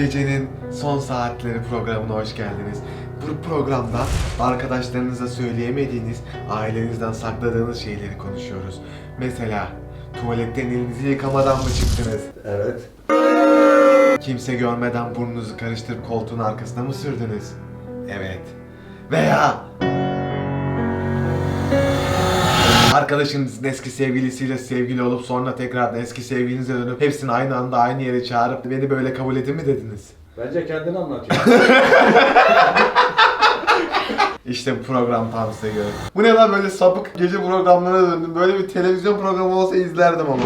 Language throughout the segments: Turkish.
gecenin son saatleri programına hoş geldiniz. Bu programda arkadaşlarınıza söyleyemediğiniz, ailenizden sakladığınız şeyleri konuşuyoruz. Mesela tuvaletten elinizi yıkamadan mı çıktınız? Evet. Kimse görmeden burnunuzu karıştırıp koltuğun arkasına mı sürdünüz? Evet. Veya Arkadaşınızın eski sevgilisiyle sevgili olup sonra tekrar eski sevgilinize dönüp hepsini aynı anda aynı yere çağırıp beni böyle kabul edin mi dediniz? Bence kendini anlatıyor. İşte bu program tam size göre. Bu ne lan böyle sapık gece programlarına döndüm. Böyle bir televizyon programı olsa izlerdim ama.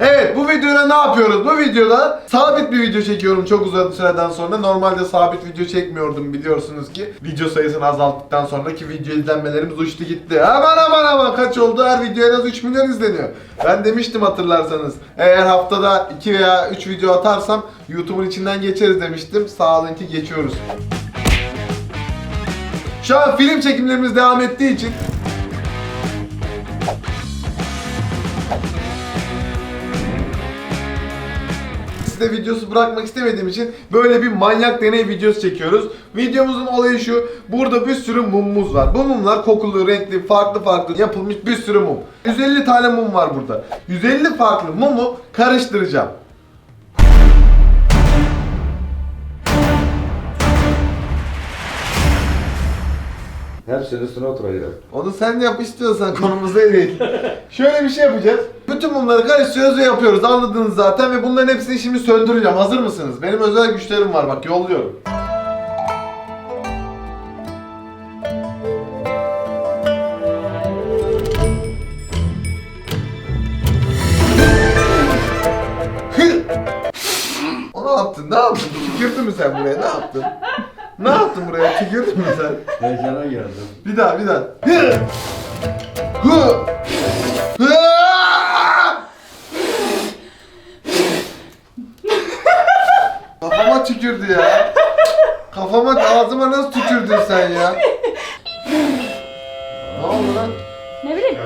Evet bu videoda ne yapıyoruz? Bu videoda sabit bir video çekiyorum çok uzun süreden sonra. Normalde sabit video çekmiyordum biliyorsunuz ki. Video sayısını azalttıktan sonraki video izlenmelerimiz uçtu gitti. Aman aman aman kaç oldu? Her video en az 3 milyon izleniyor. Ben demiştim hatırlarsanız. Eğer haftada 2 veya 3 video atarsam YouTube'un içinden geçeriz demiştim. Sağ olun ki geçiyoruz. Şu an film çekimlerimiz devam ettiği için size videosu bırakmak istemediğim için böyle bir manyak deney videosu çekiyoruz. Videomuzun olayı şu. Burada bir sürü mumumuz var. Bu mumlar kokulu, renkli, farklı farklı yapılmış bir sürü mum. 150 tane mum var burada. 150 farklı mumu karıştıracağım. Hepsinin üstüne oturuyor. Onu sen yap istiyorsan konumuz değil. Şöyle bir şey yapacağız. Bütün mumları karıştırıyoruz ve yapıyoruz. Anladınız zaten ve bunların hepsini şimdi söndüreceğim. Hazır mısınız? Benim özel güçlerim var bak yolluyorum. Hı! o ne yaptın? Ne yaptın? Tükürdün mü sen buraya? Ne yaptın? Ne yaptın buraya? Tükürdün mü sen? Heyecana geldim. Bir daha bir daha. Hı! Hı! Hı! Kafama tükürdü ya. Kafama ağzıma nasıl tükürdün sen ya? Ne oldu lan? Ne bileyim.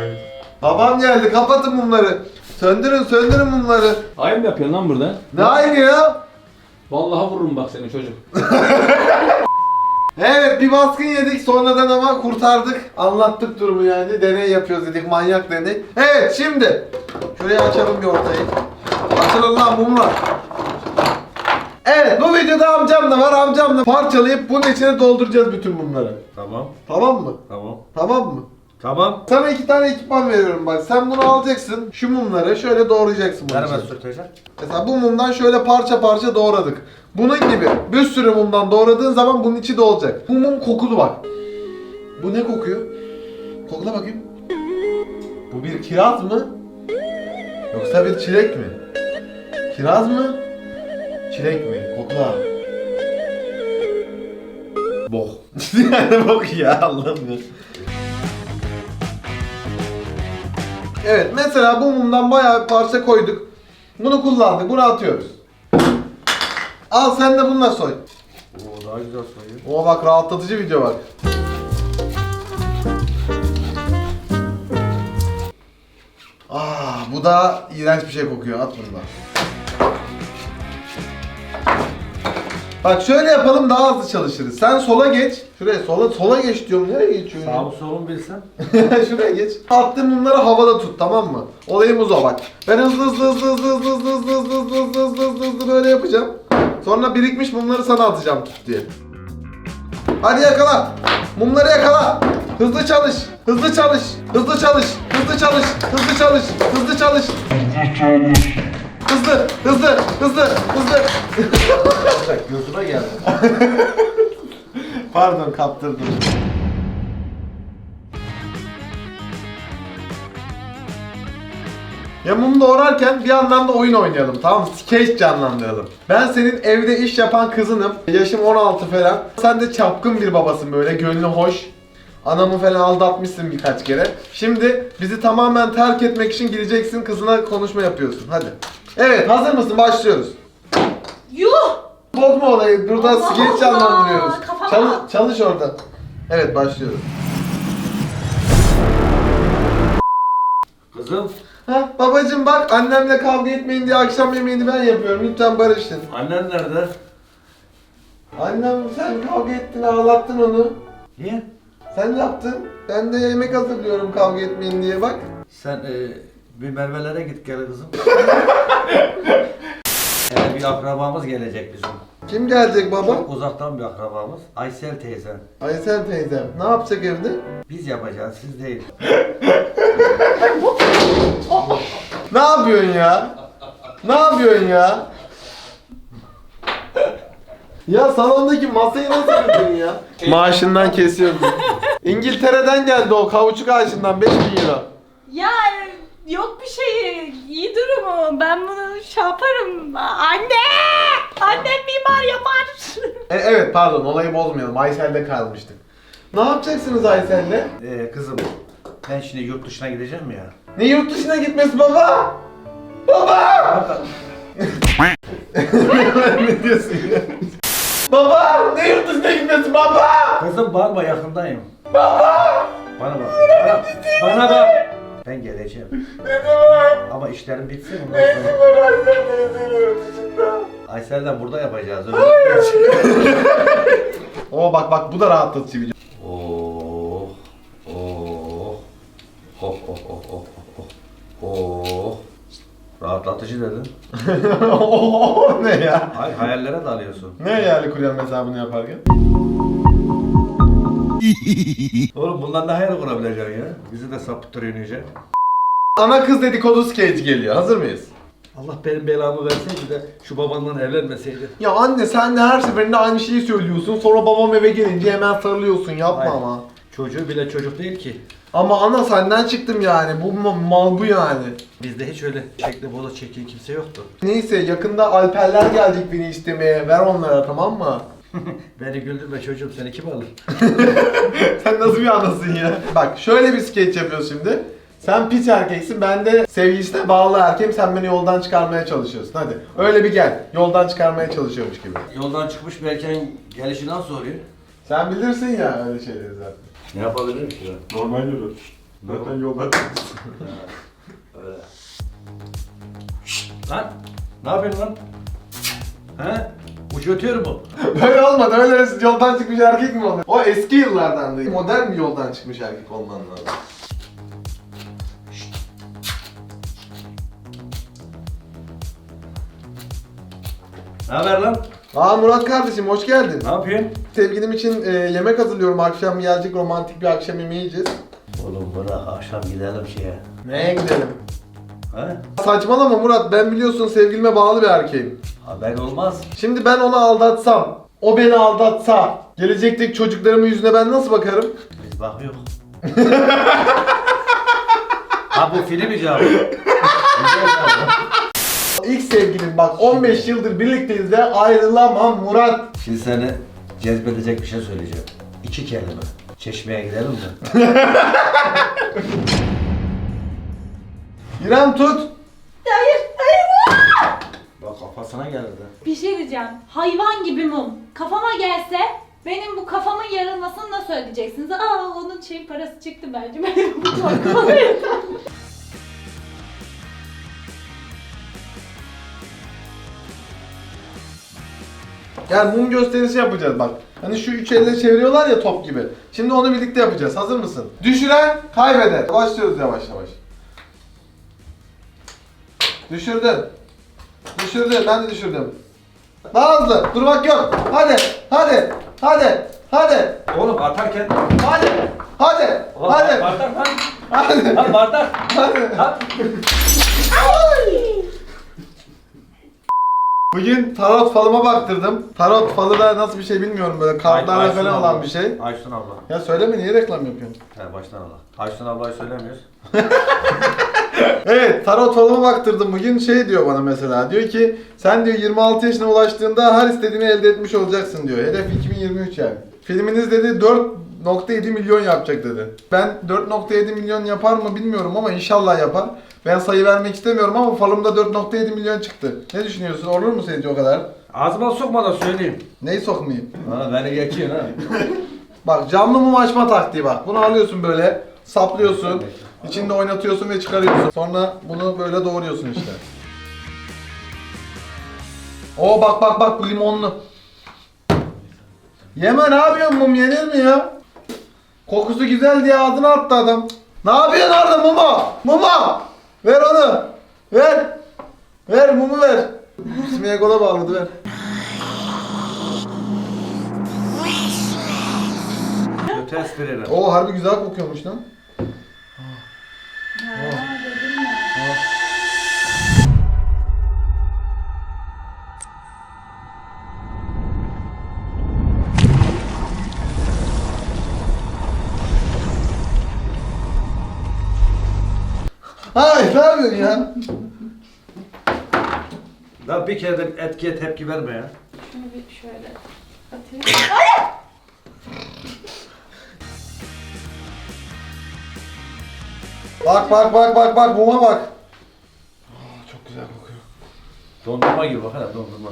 Babam geldi kapatın mumları. Söndürün söndürün mumları. Ayıp mı yapıyorsun lan burada? Ne aynı ya? Vallahi vururum bak seni çocuk. Evet bir baskın yedik sonradan ama kurtardık. Anlattık durumu yani. Deney yapıyoruz dedik manyak deney. Evet şimdi. Şurayı açalım bir ortayı. Açılın lan mumlar. Evet bu videoda amcam da var. Amcamla parçalayıp bunun içine dolduracağız bütün mumları. Tamam. Tamam mı? Tamam. Tamam mı? Tamam. Sana iki tane ekipman veriyorum bak. Sen bunu alacaksın. Şu mumları şöyle doğrayacaksın bunun içine. sürteceğim. Mesela bu mumdan şöyle parça parça doğradık. Bunun gibi bir sürü mumdan doğradığın zaman bunun içi dolacak. Bu mum kokulu bak. Bu ne kokuyor? Kokla bakayım. Bu bir kiraz mı? Yoksa bir çilek mi? Kiraz mı? Çilek mi? Kokla. Bok. yani bok ya Allah'ım Evet mesela bu mumdan bayağı bir parça koyduk. Bunu kullandık. Bunu atıyoruz. Al sen de bununla soy. Oo daha güzel soyuyor. Oo bak rahatlatıcı video bak. Ah, bu da iğrenç bir şey kokuyor. At bunu da. Bak şöyle yapalım daha hızlı çalışırız. Sen sola geç. Şuraya sola sola geç diyorum. Nereye geçiyorsun? Sağ solun bilsem. Şuraya geç. Attığın mumları havada tut tamam mı? Olayımız o bak. Ben hızlı hızlı hızlı hızlı hızlı hızlı hızlı hızlı hızlı hızlı hızlı hızlı hızlı böyle yapacağım. Sonra birikmiş mumları sana atacağım tut diye. Hadi yakala. Mumları yakala. Hızlı çalış. Hızlı çalış. Hızlı çalış. Hızlı çalış. Hızlı çalış. Hızlı çalış. Hızlı, hızlı, hızlı, hızlı. Bak gözüme geldi. Pardon kaptırdım. Ya mum doğrarken bir yandan da oyun oynayalım tamam mı? Sketch canlandıralım. Ben senin evde iş yapan kızınım. Yaşım 16 falan. Sen de çapkın bir babasın böyle gönlü hoş. Anamı falan aldatmışsın birkaç kere. Şimdi bizi tamamen terk etmek için gideceksin kızına konuşma yapıyorsun. Hadi. Evet hazır mısın? Başlıyoruz. Yuh! Bozma olayı. Burada Allah sketch Allah, canlandırıyoruz. kafama. Çalış, çalış orada. Evet başlıyoruz. Kızım Ha babacım bak annemle kavga etmeyin diye akşam yemeğini ben yapıyorum. Lütfen barışın. Annen nerede? Annem sen kavga ettin ağlattın onu. Niye? Sen yaptın. Ben de yemek hazırlıyorum kavga etmeyin diye bak. Sen e, bir Merve'lere git gel kızım. Eve bir akrabamız gelecek bizim. Kim gelecek baba? Çok uzaktan bir akrabamız. Aysel teyzen. Aysel teyzem. Ne yapacak evde? Biz yapacağız, siz değil. Ne yapıyorsun ya? Ne yapıyorsun ya? Ya salondaki masayı nasıl kırdın ya? Maaşından kesiyorum. İngiltere'den geldi o kauçuk ağacından 5000 euro. Ya yok bir şey. İyi durumu. Ben bunu şey yaparım. Anne! Annem mimar yapar. E, evet pardon olayı bozmayalım. Aysel'de kalmıştık. Ne yapacaksınız Aysel'le? Ee, kızım, ben şimdi yurt dışına gideceğim ya. Ne yurt dışına gitmesi baba? Baba! ne diyorsun ya? Baba! Ne yurt dışına gitmesi baba? Kızım bağırma yakındayım. Baba! Bana bak. Bana, bana bak. Ben geleceğim. Ne zaman? Ama işlerim bitsin ondan Ne sonra. zaman Aysel dışında? Aysel'den burada yapacağız. öyle. Oo bak bak bu da rahatlatıcı video. Oh, oh, oh, oh, oh, oh, oh, oh. Rahatlatıcı dedin. Oo ne ya? Ay hayallere dalıyorsun. Ne yani kuruyan hesabını yaparken? Oğlum bundan ne hayal kurabileceksin ya? Bizi de sapıttırıyorsun iyice. Ana kız dedikodu skeci geliyor. Hazır mıyız? Allah benim belamı verseydi de şu babanla evlenmeseydi. Ya anne sen de her seferinde aynı şeyi söylüyorsun. Sonra babam eve gelince hemen sarılıyorsun. Yapma Hayır. ama. Çocuğu bile çocuk değil ki. Ama ana senden çıktım yani. Bu ma- mal bu yani. Bizde hiç öyle şekli boza çeken kimse yoktu. Neyse yakında Alperler gelecek beni istemeye. Ver onlara tamam mı? Beni güldürme çocuğum seni kim alır? Sen nasıl bir anasın ya? Bak şöyle bir skeç yapıyoruz şimdi. Sen piç erkeksin, ben de sevgilisine bağlı erkeğim, sen beni yoldan çıkarmaya çalışıyorsun. Hadi öyle bir gel, yoldan çıkarmaya çalışıyormuş gibi. Yoldan çıkmış bir erkeğin gelişi nasıl oluyor? Sen bilirsin ya öyle şeyleri zaten. Ne yapabilirim ki ben? Normal yürü. Zaten yoldan çıkmışsın. Öyle. Lan! Ne yapıyorsun lan? He? Uç ötüyor mu? Böyle olmadı, öyle yoldan çıkmış erkek mi olur? O eski yıllardandı. Modern bir yoldan çıkmış erkek olman lazım. Ne haber lan? Aa Murat kardeşim hoş geldin. Ne yapıyorsun? Sevgilim için e, yemek hazırlıyorum. Akşam gelecek romantik bir akşam yemeği yiyeceğiz. Oğlum bırak akşam gidelim şeye. Neye gidelim? He? Saçmalama Murat ben biliyorsun sevgilime bağlı bir erkeğim. Haber olmaz. Şimdi ben onu aldatsam, o beni aldatsa, gelecekteki çocuklarımın yüzüne ben nasıl bakarım? Biz bakıyor. ha bu film icabı. İlk sevgilim bak 15 yıldır birlikteyiz ve ayrılamam Murat. Şimdi seni cezbedecek bir şey söyleyeceğim. İki kelime. Çeşmeye gidelim mi? İrem tut. Hayır, hayır. Kafasına geldi. Bir şey diyeceğim. Hayvan gibi mum. Kafama gelse benim bu kafamın yarılmasını nasıl ödeyeceksiniz? Aa onun şey parası çıktı bence. Benim bu korkumu Gel mum gösterisi yapacağız bak. Hani şu üç elle çeviriyorlar ya top gibi. Şimdi onu birlikte yapacağız. Hazır mısın? Düşüren kaybeder. Başlıyoruz yavaş yavaş. Düşürdün. Düşürdün. Ben de düşürdüm. Daha hızlı. Durmak yok. Hadi. Hadi. Hadi. Hadi. Oğlum atarken... Hadi. Hadi. Hadi. Bardak lan. Hadi. Lan bardak. Hadi. Lan. Bugün tarot falıma baktırdım. Tarot falı da nasıl bir şey bilmiyorum böyle kartlarla Aysun falan abla. olan bir şey. Aysun abla. Ya söyleme niye reklam yapıyorsun? He baştan ala. Aysun ablayı söylemiyoruz. Evet tarot falıma baktırdım bugün şey diyor bana mesela diyor ki sen diyor 26 yaşına ulaştığında her istediğini elde etmiş olacaksın diyor. Hedef 2023 yani. Filminiz dedi 4.7 milyon yapacak dedi. Ben 4.7 milyon yapar mı bilmiyorum ama inşallah yapar. Ben sayı vermek istemiyorum ama falımda 4.7 milyon çıktı. Ne düşünüyorsun? Olur mu sence o kadar? Ağzıma sokma da söyleyeyim. Neyi sokmayayım? Ha beni geçiyorsun ha. Bak camlı mum açma taktiği bak. Bunu alıyorsun böyle, saplıyorsun. İçinde oynatıyorsun ve çıkarıyorsun. Sonra bunu böyle doğruyorsun işte. Oo bak bak bak bu limonlu. Yeme ne yapıyorsun mum yenir mi ya? Kokusu güzel diye ağzına attı adam. Ne yapıyorsun orada mumu? Mumu! Ver onu. Ver. Ver mumu ver. İsmiye kola bağladı ver. Kötü espriler. Oo harbi güzel kokuyormuş lan. Bir kere de etkiye tepki verme ya. Şunu bir şöyle atayım. Bak bak bak bak bak muma bak. Aa, çok güzel kokuyor. Dondurma gibi bak hele dondurma.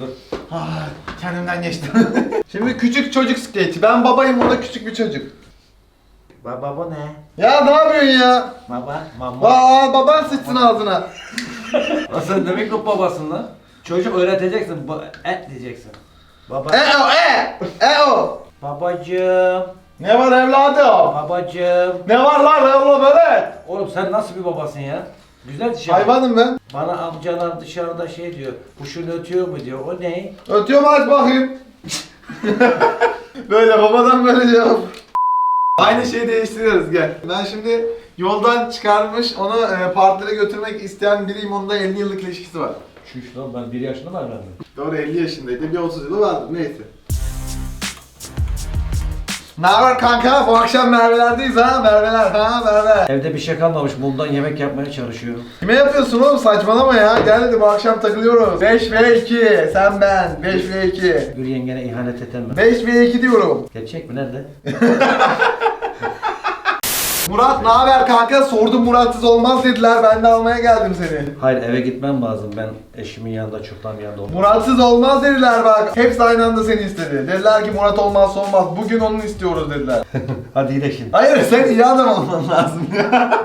Dur. Ah, kendimden geçtim. Şimdi küçük çocuk skate. Ben babayım o da küçük bir çocuk. Baba bu ne? Ya ne yapıyorsun ya? Baba. Mama. Aa baban sıçsın ağzına. Lan sen demek ki babasın lan. Çocuk öğreteceksin. Ba- et diyeceksin. Baba. E o e. E o. Babacığım. Ne var evladım? Babacığım. Ne var lan oğlum evet. Oğlum sen nasıl bir babasın ya? Güzel şey. Hayvanım ben. Bana amcalar dışarıda şey diyor. Kuşun ötüyor mu diyor. O ne? Ötüyorum aç bakayım. böyle babadan böyle cevap. Aynı şeyi değiştiriyoruz gel. Ben şimdi yoldan çıkarmış onu e, partilere götürmek isteyen biriyim. Onunla 50 yıllık ilişkisi var. Şuş lan ben bir yaşında mı evlendim? Doğru 50 yaşındaydı. Bir 30 yılı vardı. Neyse. Ne haber kanka? Bu akşam Merve'lerdeyiz ha? Merve'ler ha Merve. Evde bir şey kalmamış. Mumdan yemek yapmaya çalışıyorum. Kime yapıyorsun oğlum? Saçmalama ya. Gel hadi bu akşam takılıyoruz. 5 ve 2. Sen ben. 5 ve 2. Bir yengene ihanet etemem. 5 ve 2 diyorum. Gerçek mi? Nerede? Murat ne haber kanka? Sordum Muratsız olmaz dediler. Ben de almaya geldim seni. Hayır eve gitmem lazım. Ben eşimin yanında, çocuklarımın yanında olmam. Muratsız olmaz dediler bak. Hepsi aynı anda seni istedi. Dediler ki Murat olmazsa olmaz. Bugün onun istiyoruz dediler. Hadi gidelim şimdi. Hayır sen iyi adam olman lazım ya.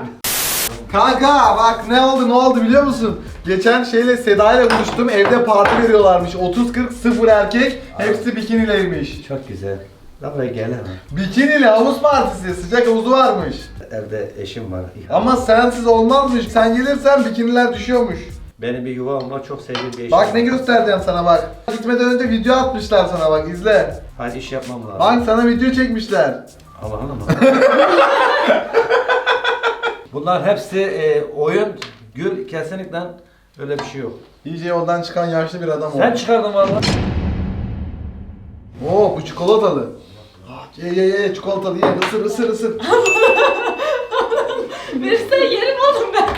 Kanka bak ne oldu ne oldu biliyor musun? Geçen şeyle Seda ile buluştum evde parti veriyorlarmış 30-40 sıfır erkek hepsi bikinileymiş. Çok güzel. La buraya gel hemen. Bikinili havuz partisi sıcak havuzu varmış. Evde eşim var. Ama sensiz olmazmış sen gelirsen bikiniler düşüyormuş. Benim bir yuvam var. Çok sevdiğim bir eşim Bak ne var. göstereceğim sana bak. Gitmeden önce video atmışlar sana bak izle. Hayır iş yapmam lazım. Bak sana video çekmişler. Allah'ın ama. Bunlar hepsi e, oyun. Gül kesinlikle öyle bir şey yok. İyice yoldan çıkan yaşlı bir adam Sen oldu. çıkardın valla. Oo bu çikolatalı. Ye ye ye çikolatalı ye ısır ısır ısır. Verirsen yerim oğlum ben.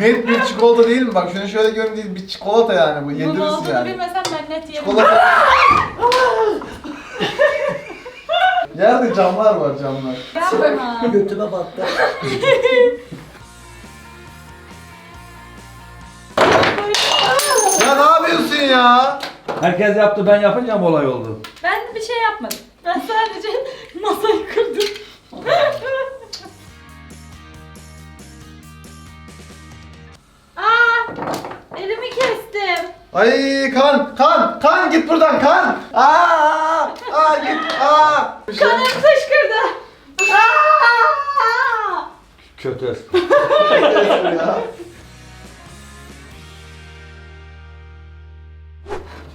Net bir çikolata değil mi? Bak şunu şöyle görün değil bir çikolata yani bu Bunun yedirirsin olduğunu yani. bilmesem ben net yerim. Çikolata. Yerde camlar var camlar. Yapma. Götüme battı. Ya ne yapıyorsun ya? Herkes yaptı ben yapınca mı olay oldu? Ben bir şey yapmadım. Ben sadece masayı kırdım. Aa! Elimi kestim. Ay kan kan kan git buradan kan. Aa aa git aa. Bir şey- Kanım fışkırdı. Aa! Kötü. ya.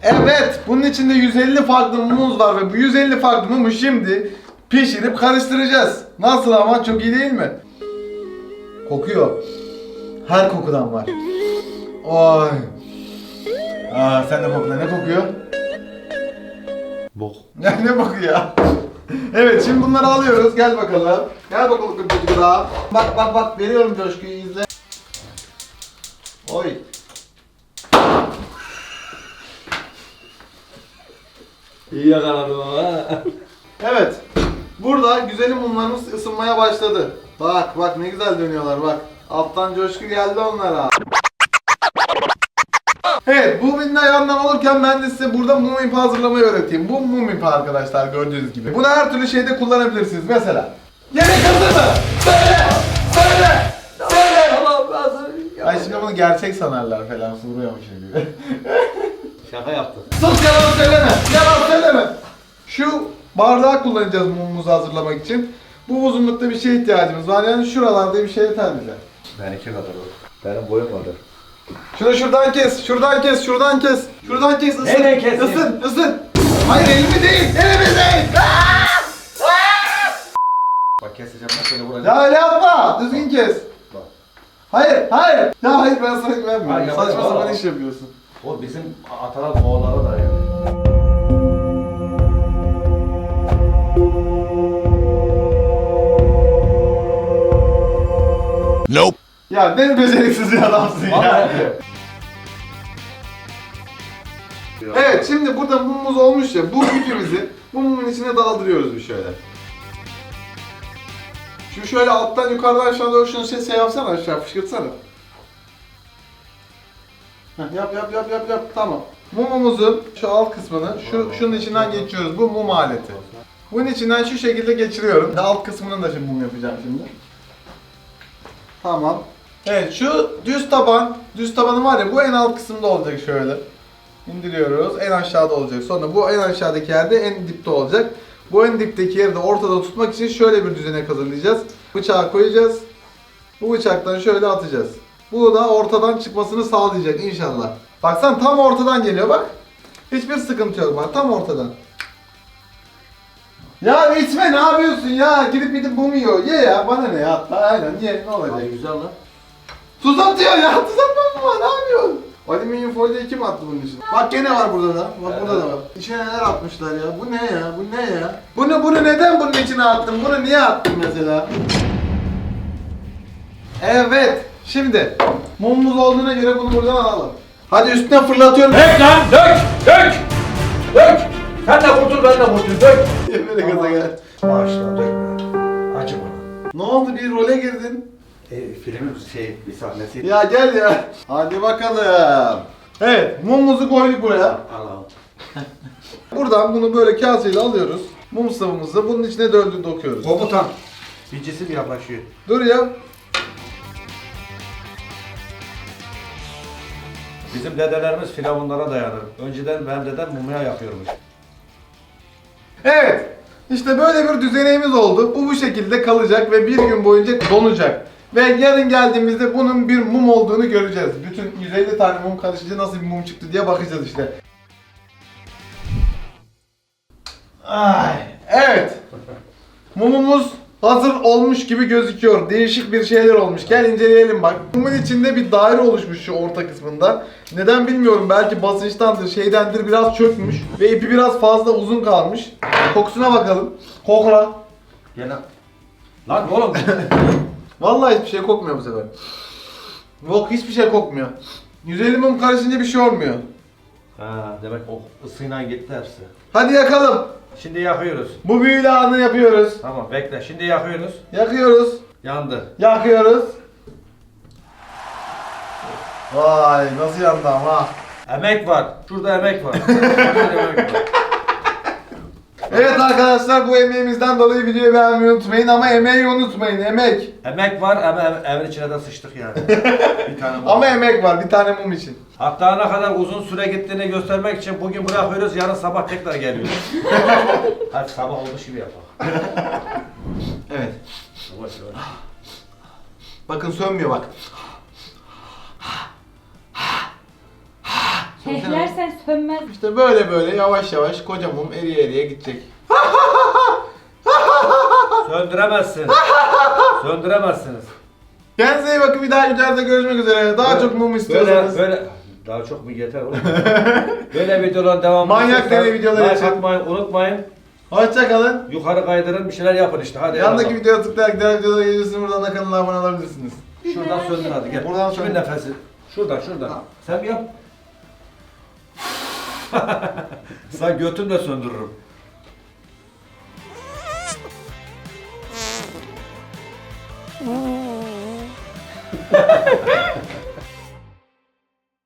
Evet, bunun içinde 150 farklı mumumuz var ve bu 150 farklı mumu şimdi pişirip karıştıracağız. Nasıl ama çok iyi değil mi? Kokuyor. Her kokudan var. Oy. Aa, sen de kokla. Ne kokuyor? Bok. Ya ne kokuyor? evet, şimdi bunları alıyoruz. Gel bakalım. Gel bakalım daha. Bak bak bak veriyorum coşkuyu izle. Oy. İyi yakaladım ama. Evet. Burada güzelim mumlarımız ısınmaya başladı. Bak bak ne güzel dönüyorlar bak. Alttan coşku geldi onlara. Evet bu muminin ayarından olurken ben de size burada mum ipi hazırlamayı öğreteyim. Bu mum ipi arkadaşlar gördüğünüz gibi. Bunu her türlü şeyde kullanabilirsiniz. Mesela. Yemek hazır mı? Söyle! Söyle! gerçek sanarlar falan vuruyormuş gibi. Şaka yaptın. Sus yalan söyleme. Yalan söyleme. Şu bardağı kullanacağız mumumuzu hazırlamak için. Bu uzunlukta bir şeye ihtiyacımız var. Yani şuralarda bir şey yeter bize. Benimki kadar olur. Benim boyum kadar. Şunu şuradan kes, şuradan kes, şuradan kes. Şuradan kes, ısır. Nereye keseyim? Isır, ısır. Hayır elimi değil, elimi değil. Bak keseceğim ben şöyle vuracağım. Ya öyle yapma, düzgün kes. Hayır, hayır. Ya hayır ben sana Hayır, güvenmiyorum. yapma, Saçma sapan iş yapıyorsun. O bizim atalar oğullara da yani. Ya ne beceriksiz bir adamsın ya. Evet şimdi burada mumumuz olmuş ya. Bu bu mumun içine daldırıyoruz bir şöyle. Şimdi şöyle alttan yukarıdan aşağı doğru şunu şey, şey yapsana aşağı fışkırtsana. Heh, yap yap yap yap yap tamam. Mumumuzun şu alt kısmını şu şunun içinden geçiyoruz. Bu mum aleti. Bunun içinden şu şekilde geçiriyorum. Alt kısmını da şimdi mum yapacağım şimdi. Tamam. Evet şu düz taban, düz tabanı var ya bu en alt kısımda olacak şöyle. İndiriyoruz. En aşağıda olacak. Sonra bu en aşağıdaki yerde en dipte olacak. Bu en dipteki yeri de ortada tutmak için şöyle bir düzenek hazırlayacağız. Bıçağı koyacağız. Bu bıçaktan şöyle atacağız. Bu da ortadan çıkmasını sağlayacak inşallah. Baksan tam ortadan geliyor bak. Hiçbir sıkıntı yok bak tam ortadan. Ya içme ne yapıyorsun ya? Gidip gidip mum yiyor. Ye ya bana ne ya? Hatta aynen ye ne olacak? Ay güzel lan. Tuz atıyor ya. Tuz atmam mı var? Ne yapıyorsun? Alüminyum folyo kim attı bunun için? Bak gene var burada da. Bak burada da var. İçine neler atmışlar ya? Bu ne ya? Bu ne ya? Bunu bunu neden bunun içine attın? Bunu niye attın mesela? Evet. Şimdi mumumuz olduğuna göre bunu buradan alalım. Hadi üstüne fırlatıyorum. Dök lan dök dök dök. Sen de kurtul ben de kurtul dök. Böyle gaza gel. Bağışla dökme. Acı bana. Ne oldu bir role girdin? E, filmin şey bir sahnesi. Ya gel ya. Hadi bakalım. Evet mumumuzu koyduk buraya. Allah'ım. Buradan bunu böyle kaseyle alıyoruz. Mum sıvımızı bunun içine döndü dokuyoruz. Komutan. Bir cisim yaklaşıyor. Dur ya. Bizim dedelerimiz firavunlara dayanır. Önceden ben dedem mumya yapıyormuş. Evet. İşte böyle bir düzeneğimiz oldu. Bu bu şekilde kalacak ve bir gün boyunca donacak. Ve yarın geldiğimizde bunun bir mum olduğunu göreceğiz. Bütün 150 tane mum karışınca nasıl bir mum çıktı diye bakacağız işte. Ay, evet. Mumumuz hazır olmuş gibi gözüküyor. Değişik bir şeyler olmuş. Gel inceleyelim bak. Mumun içinde bir daire oluşmuş şu orta kısmında. Neden bilmiyorum. Belki basınçtandır, şeydendir biraz çökmüş. Ve ipi biraz fazla uzun kalmış. Kokusuna bakalım. Kokla. Gene. Lan oğlum. Vallahi hiçbir şey kokmuyor bu sefer. Yok hiçbir şey kokmuyor. 150 mum karışınca bir şey olmuyor. ha demek o ısıyla gitti hepsi. Hadi yakalım. Şimdi yakıyoruz. Bu büyülü anı yapıyoruz. Tamam bekle. Şimdi yakıyoruz. Yakıyoruz. Yandı. Yakıyoruz. Vay nasıl yandı ama. Emek var. Şurada emek var. Şurada emek var. Evet arkadaşlar bu emeğimizden dolayı videoyu beğenmeyi unutmayın ama emeği unutmayın emek. Emek var ama ev- evin içine de sıçtık yani. bir tane mum. Ama emek var bir tane mum için. Hatta ne kadar uzun süre gittiğini göstermek için bugün bırakıyoruz, yarın sabah tekrar geliyoruz. Hadi sabah olmuş gibi yapalım. Evet. Yavaş yavaş. Bakın sönmüyor bak. Hehlersen sönmez. İşte böyle böyle yavaş yavaş koca mum eriye eriye gidecek. Söndüremezsin. Söndüremezsiniz. Kendinize iyi bakın bir daha videolarda görüşmek üzere. Daha çok mum istiyorsanız. Böyle, böyle daha çok mu yeter oğlum? böyle videoların devamını Manyak videoları like için. atmayı unutmayın. Hoşçakalın. Yukarı kaydırın bir şeyler yapın işte hadi. Yandaki eyvallah. videoya tıklayarak diğer videolara gelirsiniz. Buradan da kanala abone olabilirsiniz. Şuradan söndür hadi gel. Buradan Kimin söndür. nefesi? Şuradan şuradan. Tamam. Sen bir yap. Sen götümle söndürürüm.